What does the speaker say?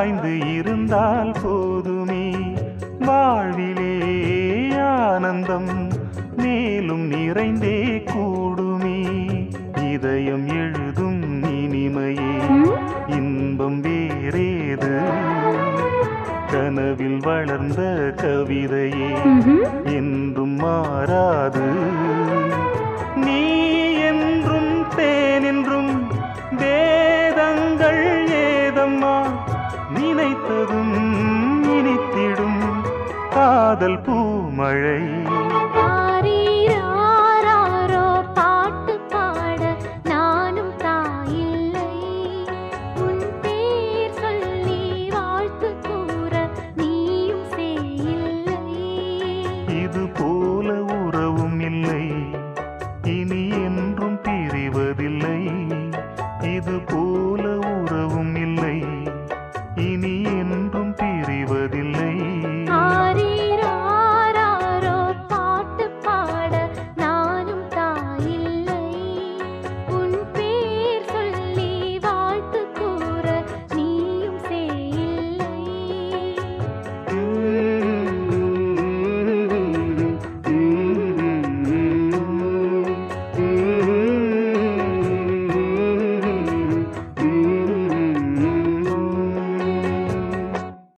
சாய்ந்து இருந்தால் போதுமே. வாழ்விலே ஆனந்தம் மேலும் நிறைந்தே கூடுமே. இதயம் எழுதும் இனிமையே. இன்பம் வேறேது. கனவில் வளர்ந்த கவிதையே. என்றும் மாறாது. நீ என்றும் தேன் என்றும் കാതൽ പൂമഴൈ